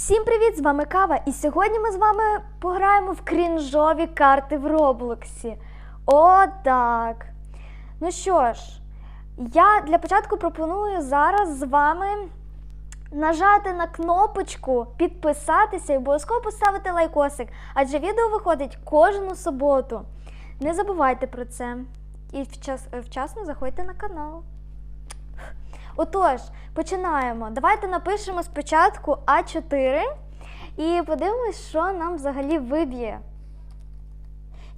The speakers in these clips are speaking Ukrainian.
Всім привіт! З вами Кава, і сьогодні ми з вами пограємо в крінжові карти в Роблоксі. О, так. Ну що ж, я для початку пропоную зараз з вами нажати на кнопочку підписатися і обов'язково поставити лайкосик, адже відео виходить кожну суботу. Не забувайте про це. І вчасно заходьте на канал. Отож, починаємо. Давайте напишемо спочатку А4 і подивимось, що нам взагалі виб'є.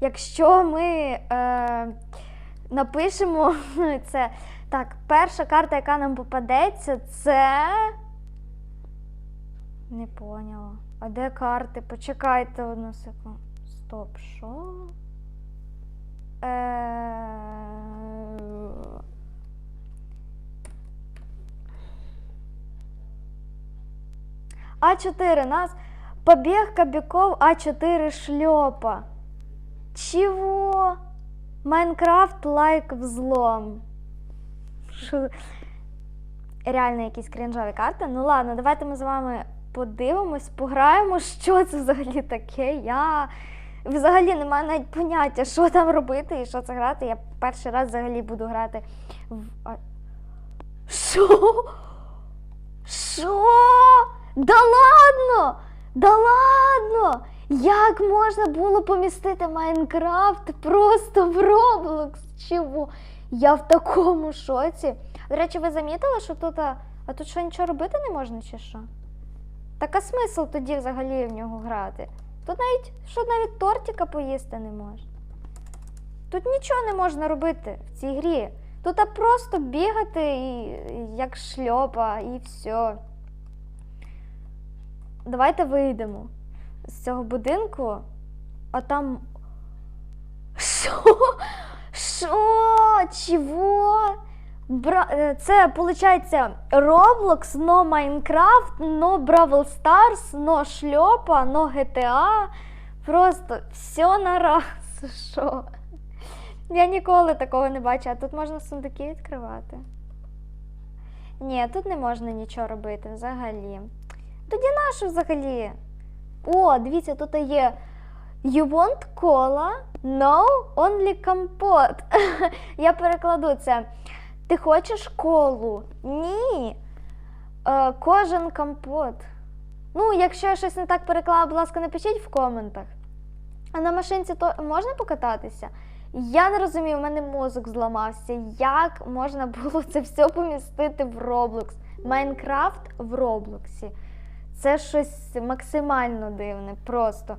Якщо ми е, напишемо це. Так, перша карта, яка нам попадеться, це. Не поняла. А де карти? Почекайте одну секунду. Стоп, що? Е... А4 нас побег кобяков А4 шлепа. Чего? Майнкрафт лайк взлом. Шо? Реально якісь крінжові карти. Ну ладно, давайте ми з вами подивимось, пограємо, що це взагалі таке. Я взагалі не маю навіть поняття, що там робити і що це грати. Я перший раз взагалі буду грати в. Що? Що? Да ладно! Да ладно! Як можна було помістити Майнкрафт просто в Roblox? Чого? Я в такому шоці. До речі, ви замітили, що тут. А, а тут що нічого робити не можна, чи що? Так а смисл тоді взагалі в нього грати? Тут навіть що навіть тортика поїсти не можна. Тут нічого не можна робити в цій грі. Тут а просто бігати і, як шльопа, і все. Давайте вийдемо з цього будинку, а там. Що? Що? Чого? Бра... е, Це виходить Roblox, но Minecraft, но Brawl Stars, но шльопа, но GTA. Просто все на раз. Що? Я ніколи такого не бачила. А тут можна сундуки відкривати. Ні, тут не можна нічого робити взагалі. Тоді нащо взагалі? О, дивіться, тут є You want cola? No, only compot. Я перекладу це. Ти хочеш колу? Ні. Е, кожен компот. Ну, якщо я щось не так переклала, будь ласка, напишіть в коментах. А на машинці то можна покататися? Я не розумію, у мене мозок зламався. Як можна було це все помістити в Roblox? Майнкрафт в Роблоксі. Це щось максимально дивне, просто.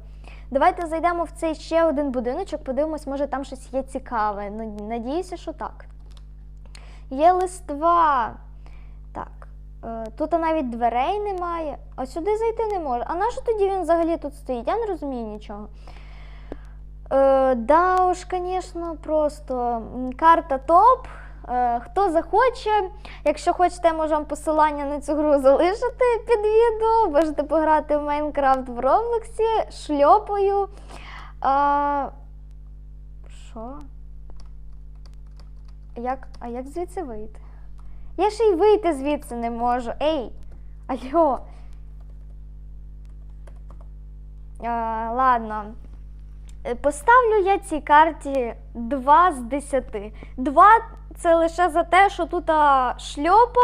Давайте зайдемо в цей ще один будиночок, подивимось, може там щось є цікаве. Ну, Надіюся, що так. Є листва. Так. е, Тут навіть дверей немає, а сюди зайти не може. А нащо тоді він взагалі тут стоїть? Я не розумію нічого. Е, да уж, звісно, просто карта топ. Е, Хто захоче, якщо хочете, я можу вам посилання на цю гру залишити під відео. Можете пограти в Майнкрафт в Роблоксі шльопою. А... Що? Як? А як звідси вийти? Я ще й вийти звідси не можу. Ей! Алло. А, ладно. Е, Поставлю я цій карті 2 з 10. 2 це лише за те, що тут а, шльопа,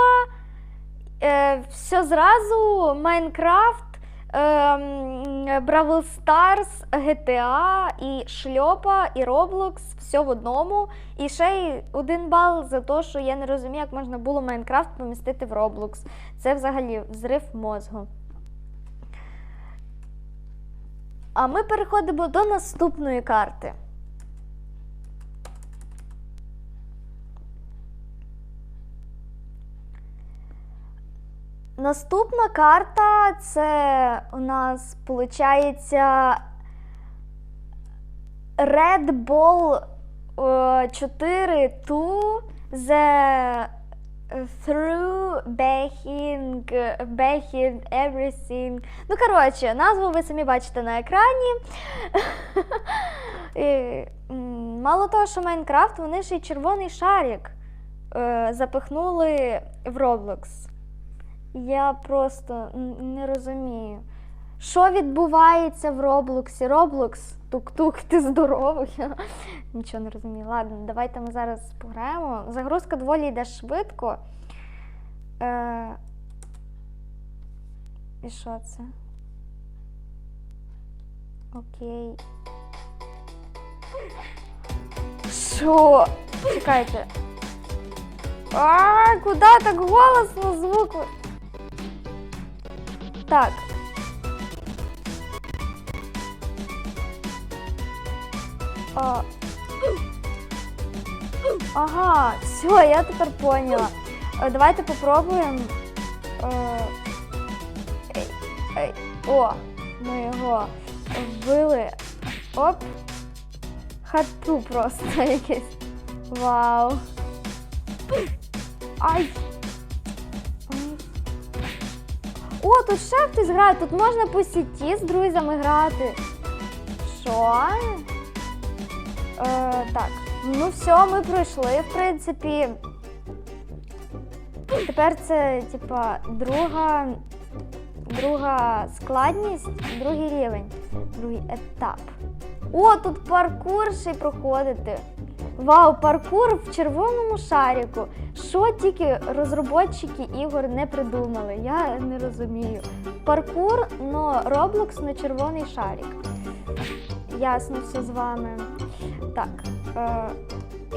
е, все зразу, Майнкрафт, е, Бравл Старс, GTA і шльопа, і Roblox, все в одному. І ще й один бал за те, що я не розумію, як можна було Майнкрафт помістити в Roblox. Це взагалі взрив мозгу. А ми переходимо до наступної карти. Наступна карта це у нас виходить Red Ball е, 4 to the through backing, backing everything. Ну, коротше, назву ви самі бачите на екрані. І, Мало того, що Майнкрафт, вони ще й червоний шарик е, запихнули в Roblox. Я просто не розумію. Що відбувається в Роблоксі? Роблокс, тук-тук, ти здоровий. Нічого не розумію. Ладно, давайте ми зараз пограємо. Загрузка доволі йде швидко. Е... І що це? Окей. Що? Чекайте. А, куди так голосно звук? Так. А... Ага, все, я тепер поняла. Е, Давайте попробуємо. Е, ей. О, ми його вбили. Оп. Хату просто якесь. Вау. Ай. О, тут ще хтось грає, тут можна по сіті з друзями грати. Що? Е, так, ну все, ми пройшли, в принципі. Тепер це, типа, друга, друга складність, другий рівень, другий етап. О, тут паркур ще й проходити. Вау, паркур в червоному шаріку. Що тільки розробники ігор не придумали, я не розумію. Паркур, но Roblox на червоний шарик. Ясно, все з вами. Так, е,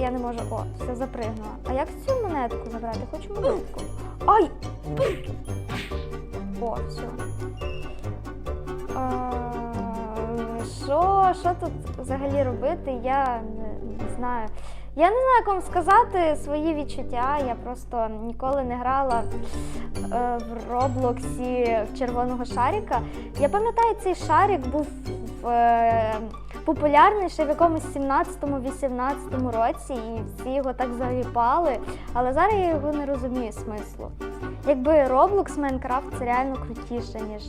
я не можу. О, все запригнула. А як цю монетку забрати? Хочу монетку. Ай! О, все. Е, Що, що тут взагалі робити? Я не, знаю. Я не знаю, як вам сказати свої відчуття. Я просто ніколи не грала е, в Роблоксі в червоного шарика. Я пам'ятаю, цей шарик був е, популярний ще в якомусь 17-18 році, і всі його так заліпали. Але зараз я його не розумію смислу. Якби Roblox Майнкрафт це реально крутіше, ніж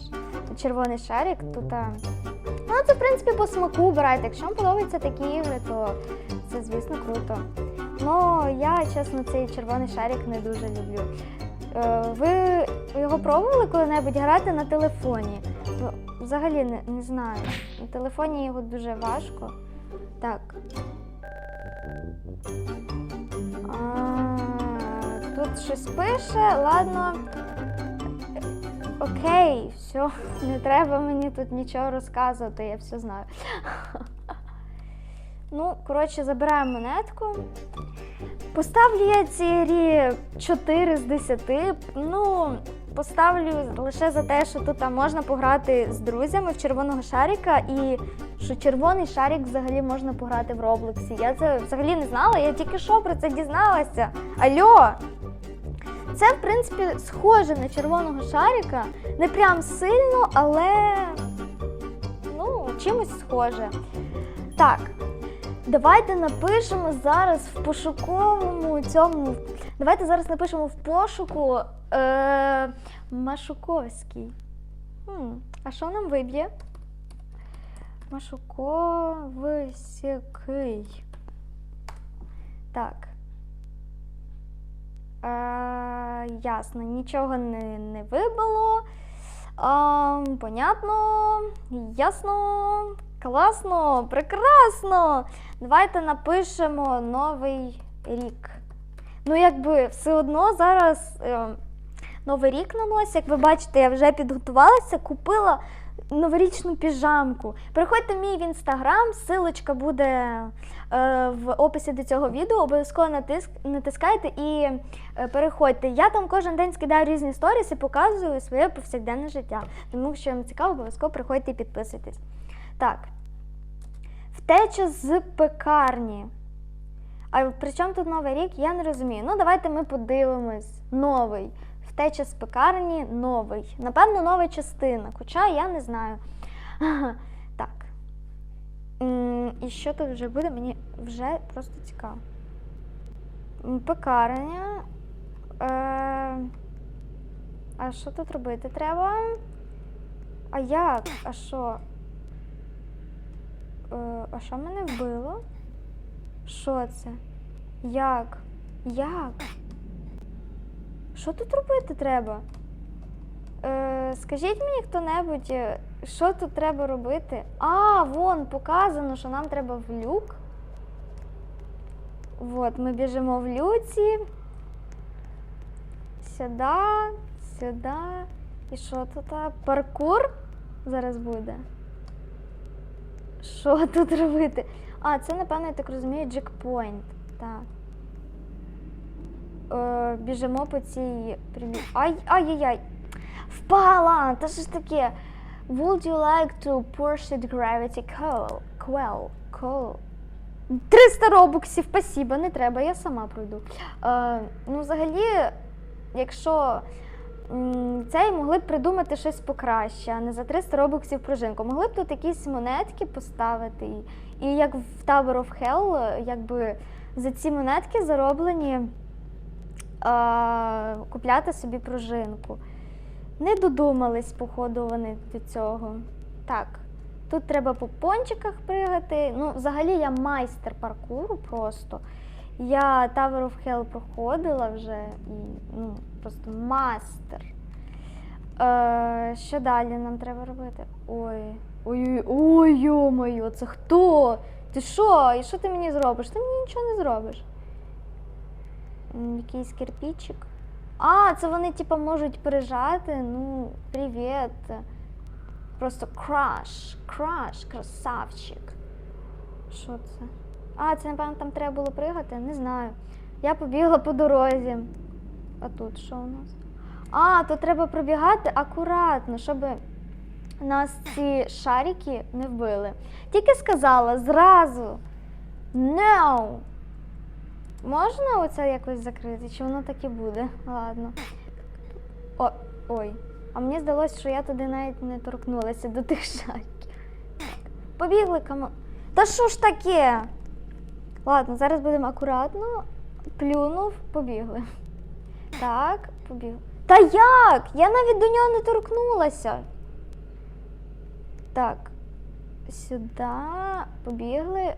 червоний шарик, то та. Ну, це в принципі по смаку обирайте. Якщо вам подобаються такі ігри, то це, звісно, круто. Ну, я, чесно, цей червоний шарик не дуже люблю. Е, Ви його пробували коли-небудь грати на телефоні? Ну, Взагалі не, не знаю. На телефоні його дуже важко. Так. А, тут щось пише, ладно. Окей, все, не треба мені тут нічого розказувати, я все знаю. Ну, коротше, забираємо монетку. Поставлю я цій грі 4 з 10. Ну, поставлю лише за те, що тут там можна пограти з друзями в червоного шарика, і що червоний шарик взагалі можна пограти в Роблоксі. Я це взагалі не знала, я тільки що про це дізналася. Альо! Це, в принципі, схоже на червоного шарика. Не прям сильно, але ну, чимось схоже. Так, давайте напишемо зараз в пошуковому цьому. Давайте зараз напишемо в пошуку е, Машуковський. Хм, а що нам виб'є? Машуковський. Так. Е, ясно, нічого не, не вибило. А, понятно, ясно, класно, прекрасно. Давайте напишемо новий рік. Ну, якби все одно зараз е, новий рік на носі. Як ви бачите, я вже підготувалася, купила новорічну піжамку. Переходьте в мій в інстаграм, силочка буде е, в описі до цього відео. Обов'язково натиск, натискайте і е, переходьте. Я там кожен день скидаю різні сторіс і показую своє повсякденне життя. Тому, якщо вам цікаво, обов'язково приходьте і підписуйтесь. Так. Втеча з пекарні. А при чому тут новий рік, я не розумію. Ну, давайте ми подивимось. Новий. Втеча з пекарні новий. Напевно, нова частина. Хоча я не знаю. Так. І що тут вже буде? Мені вже просто цікаво. Пекарня. Е... А що тут робити треба? А як? А що? Е, а що мене вбило? Що це? Як? Як? Що тут робити треба? Е, скажіть мені хто-небудь, е, що тут треба робити? А, вон показано, що нам треба в люк. От, ми біжимо в люці. Сюди, сюди. І що тут? Паркур зараз буде. Що тут робити? А, це, напевно, я так розумію, джекпойнт. Так. Е, біжимо по цій прямій. Ай, ай-яй-яй. Впала! Та що ж таке? Would you like to pursuit gravity coil? Quell? Coil? 300 робоксів, спасибо, не треба, я сама пройду. Е, ну, взагалі, якщо цей могли б придумати щось покраще, а не за 300 робоксів пружинку. Могли б тут якісь монетки поставити. І, і як в Tower of Hell, якби за ці монетки зароблені купляти собі пружинку. Не додумались, походу, вони до цього. Так, тут треба по пончиках пригати. Ну, взагалі я майстер паркуру просто. Я Tower of Hell проходила вже і ну, просто мастер. Е, що далі нам треба робити? Ой. Ой, ой, йо-моє, це хто? Ти що? І що ти мені зробиш? Ти мені нічого не зробиш. Якийсь кирпичик. А, це вони типа можуть прижати. Ну, привіт. Просто краш, краш, красавчик. Що це? А, це, напевно, там треба було пригати? Не знаю. Я побігла по дорозі. А тут що у нас? А, тут треба пробігати акуратно, щоб нас ці шарики не вбили. Тільки сказала зразу. No! Можна оце якось закрити? Чи воно так і буде? Ладно. О, ой. А мені здалося, що я туди навіть не торкнулася до тих шариків. Побігли кому. Та що ж таке? Ладно, зараз будемо акуратно. Плюнув, побігли. Так, побігли. Та як? Я навіть до нього не торкнулася. Так. Сюди. Побігли.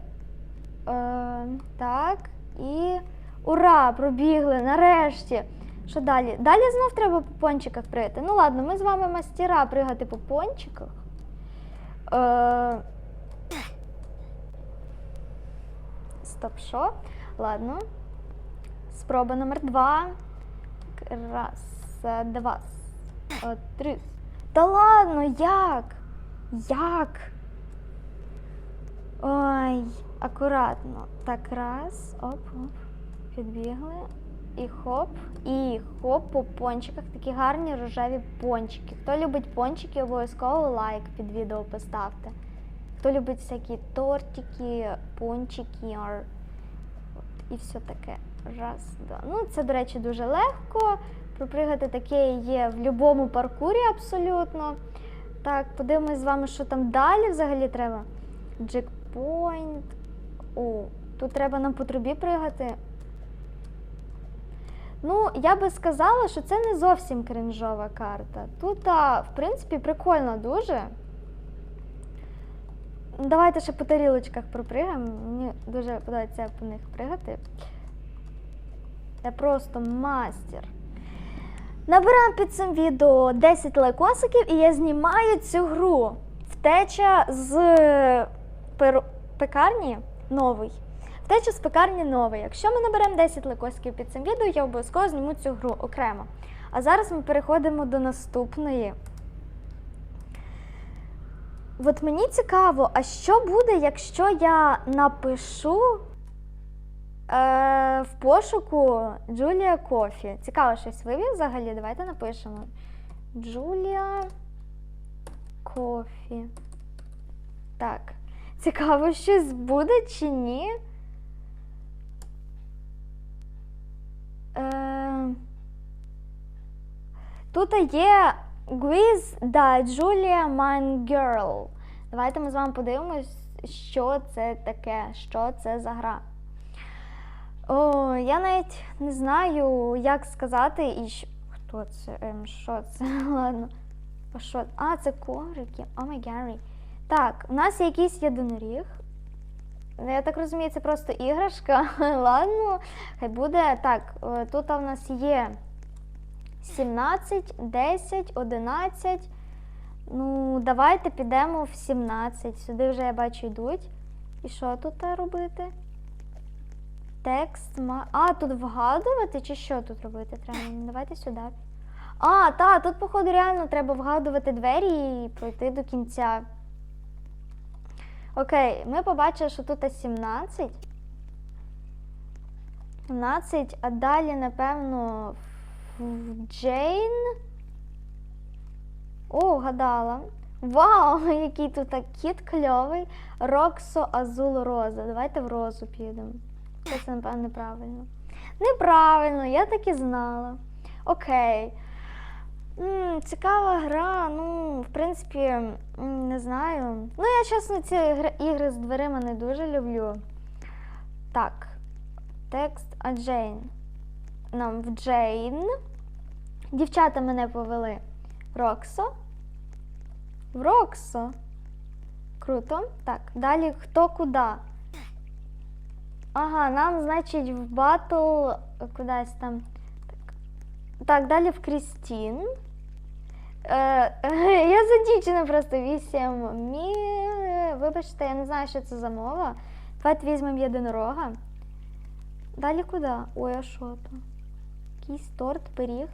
Е, так. І. Ура! Пробігли нарешті. Що далі? Далі знов треба по пончиках пригати. Ну ладно, ми з вами мастера пригати по пончиках. Е... Стоп, що? Ладно. Спроба номер два. Раз, е, два, е, три. Та ладно, як? Як? Ой, акуратно. Так, раз, оп, оп. Підбігли. І хоп, і хоп по пончиках. Такі гарні рожеві пончики. Хто любить пончики, обов'язково лайк під відео поставте. Хто любить всякі тортики, пончики і все таке. Раз, два. Ну, це, до речі, дуже легко. Пропригати таке є в будь-якому паркурі абсолютно. Так, подивимось з вами, що там далі взагалі треба. Джекпойнт. О, тут треба нам по трубі пригати. Ну, я би сказала, що це не зовсім кринжова карта. Тут, а, в принципі, прикольно дуже. Давайте ще по тарілочках пропригаємо. Мені дуже подобається по них пригати. Я просто мастер. Набираємо під цим відео 10 лайкосиків і я знімаю цю гру. Втеча з перу- пекарні новий. Втеча з пекарні новий. Якщо ми наберемо 10 лайкосиків під цим відео, я обов'язково зніму цю гру окремо. А зараз ми переходимо до наступної. От мені цікаво, а що буде, якщо я напишу е, в пошуку Джулія Кофі? Цікаво, щось вивів взагалі? Давайте напишемо. Джулія Кофі. Так. Цікаво, щось буде чи ні? Е, тут є Guiz да Mine Girl. Давайте ми з вами подивимось, що це таке, що це за гра. О, я навіть не знаю, як сказати і. Хто це? Ем, що це? Ладно. А що? А, це коврики. О май гарі. Так, у нас якийсь єдиноріг. Ну, Я так розумію, це просто іграшка. Ладно, хай буде. Так, е, тут у нас є 17, 10, 11. Ну, давайте підемо в 17. Сюди вже я бачу йдуть. І що тут робити? Текст. ма- А, тут вгадувати чи що тут робити треба? Ну, Давайте сюди. А, та, тут, походу, реально треба вгадувати двері і пройти до кінця. Окей, ми побачили, що тут 17. 17, а далі, напевно, в Джейн. О, гадала. Вау, який тут кіт кльовий. Роксо Азул Роза. Давайте в розу підемо. Це, напевно, неправильно. Неправильно, я так і знала. Окей. Цікава гра, ну, в принципі, не знаю. Ну, я чесно ці гри- ігри з дверима не дуже люблю. Так, текст, а Джейн. Нам в Джейн. Дівчата мене повели. Роксо. В Роксо. Круто. Так, далі хто куди? Ага, нам, значить, в батл кудись там. Так далі в Крістін. Е, я за дівчину просто вісім. Мі... Вибачте, я не знаю, що це за мова. Давайте візьмемо єдинорога. Далі куди? Ой, а що то? Якийсь торт, пиріг.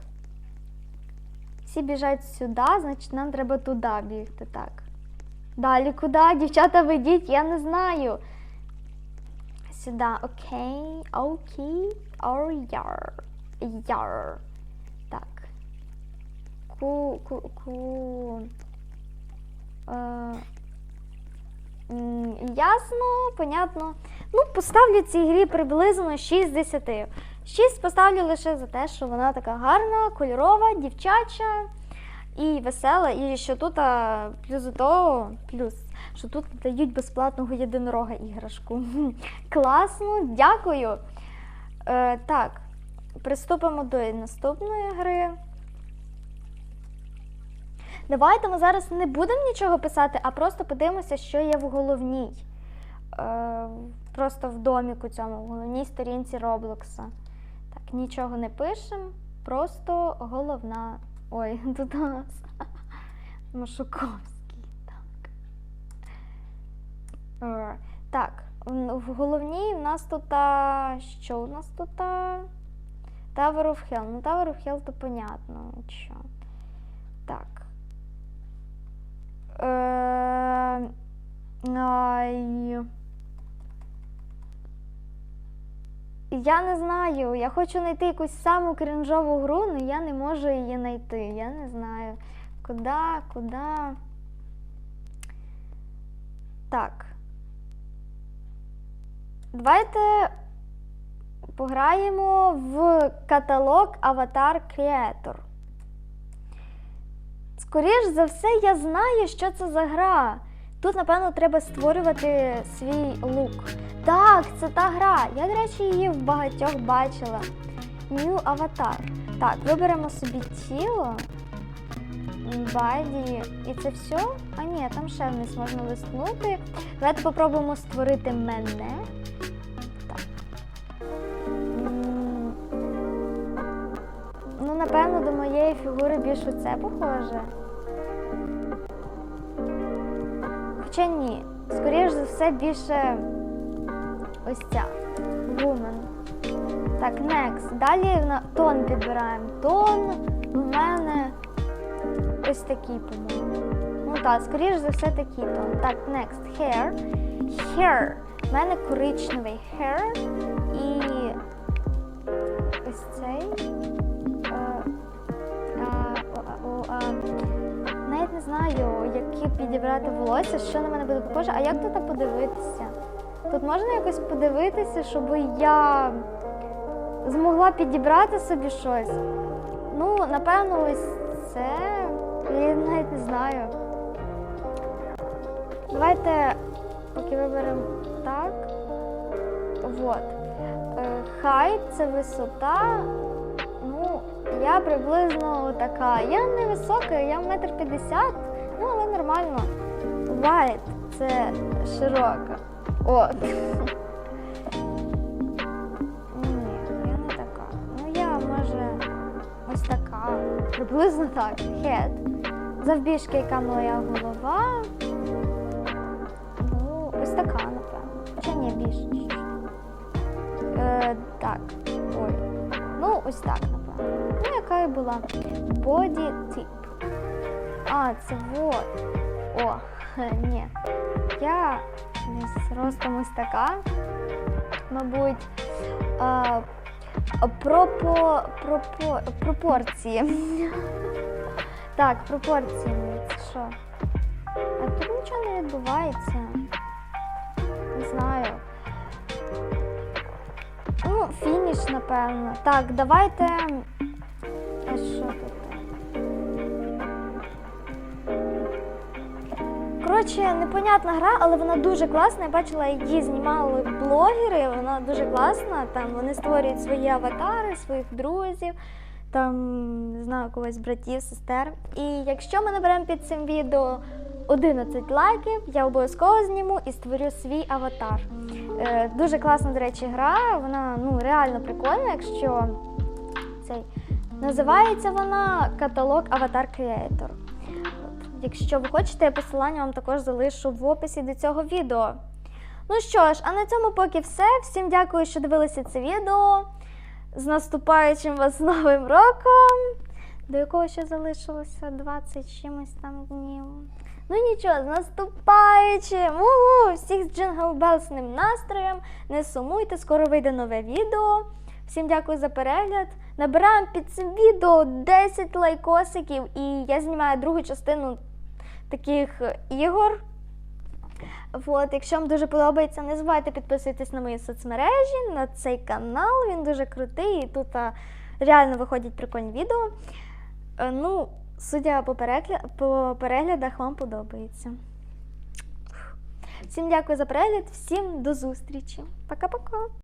Всі біжать сюди, значить нам треба туди бігти. Так. Далі куди? Дівчата ведіть, я не знаю. Сюди, окей, окей, ор яр. Яр. Ку, ку, ку. Е, ясно, понятно. Ну, поставлю цій грі приблизно 6 з 10. 6 поставлю лише за те, що вона така гарна, кольорова, дівчача і весела. І що тут а, плюс до того, плюс, що тут дають безплатного єдинорога іграшку. Класно, дякую. Е, так, приступимо до наступної гри. Давайте ми зараз не будемо нічого писати, а просто подивимося, що є в головній. Е, просто в доміку цьому, в головній сторінці Роблокса. Так, нічого не пишемо, просто головна. Ой, тут у нас Машуковський. Так. Е, Так, в в головній у нас тут. а, Що у нас тут? а? Tower of Hell. Ну, Tower of Hell то понятно. Що. Так. Е, ай. Я не знаю. Я хочу знайти якусь саму крінжову гру, але я не можу її знайти. Я не знаю. Куди, куди. Так. Давайте пограємо в каталог Avatar Creator. Скоріш за все, я знаю, що це за гра. Тут, напевно, треба створювати свій лук. Так, це та гра. Я, до речі, її в багатьох бачила. New Avatar. Так, виберемо собі тіло. Баді. І це все? А ні, там ще вниз можна листнути. Давайте попробуємо створити мене. До моєї фігури більш оце похоже. Хоча ні. Скоріш за все, більше ось ця. Woman. Так, next. Далі на тон підбираємо. Тон в мене ось такий, по-моєму. Ну так, скоріш за все такий тон. Так, next. Hair. Hair. В мене коричневий hair. І ось цей. Знаю, які підібрати волосся, що на мене буде похоже. А як тут подивитися? Тут можна якось подивитися, щоб я змогла підібрати собі щось. Ну, напевно, ось це. Я навіть не знаю. Давайте поки виберемо так. Вот. Е, Хайт це висота. Ну, я приблизно така. Я не висока, я метр п'ятдесят, ну але нормально. Wide – це широка. От. Ні, я не така. Ну я може ось така. приблизно так. Head. Завбільшки, яка моя голова. Ну, ось така, була. Body tip. А, це вот. О, ні. Я десь ростом ось така. Мабуть, а, пропо, пропо, пропорції. Так, пропорції. Це що? А тут нічого не відбувається. Не знаю. Ну, фініш, напевно. Так, давайте. Коротше, непонятна гра, але вона дуже класна. Я бачила, її знімали блогери. Вона дуже класна. Там вони створюють свої аватари, своїх друзів, там не знаю, когось братів, сестер. І якщо ми наберемо під цим відео 11 лайків, я обов'язково зніму і створю свій аватар. Е, дуже класна, до речі, гра. Вона ну реально прикольна, якщо цей називається вона каталог Аватар Creator. Якщо ви хочете, я посилання вам також залишу в описі до цього відео. Ну що ж, а на цьому поки все. Всім дякую, що дивилися це відео. З наступаючим вас новим роком. До якого ще залишилося 20 чимось там днів. Ну нічого, з наступаючим! Угу! Всіх з Bells настроєм. Не сумуйте, скоро вийде нове відео. Всім дякую за перегляд. Набираємо під цим відео 10 лайкосиків, і я знімаю другу частину таких е, ігор. От, якщо вам дуже подобається, не забувайте підписуватись на мої соцмережі, на цей канал. Він дуже крутий. І тут а, реально виходять прикольні відео. Е, Ну, судя по, перегля... по переглядах, вам подобається. Всім дякую за перегляд, всім до зустрічі. Пока-пока.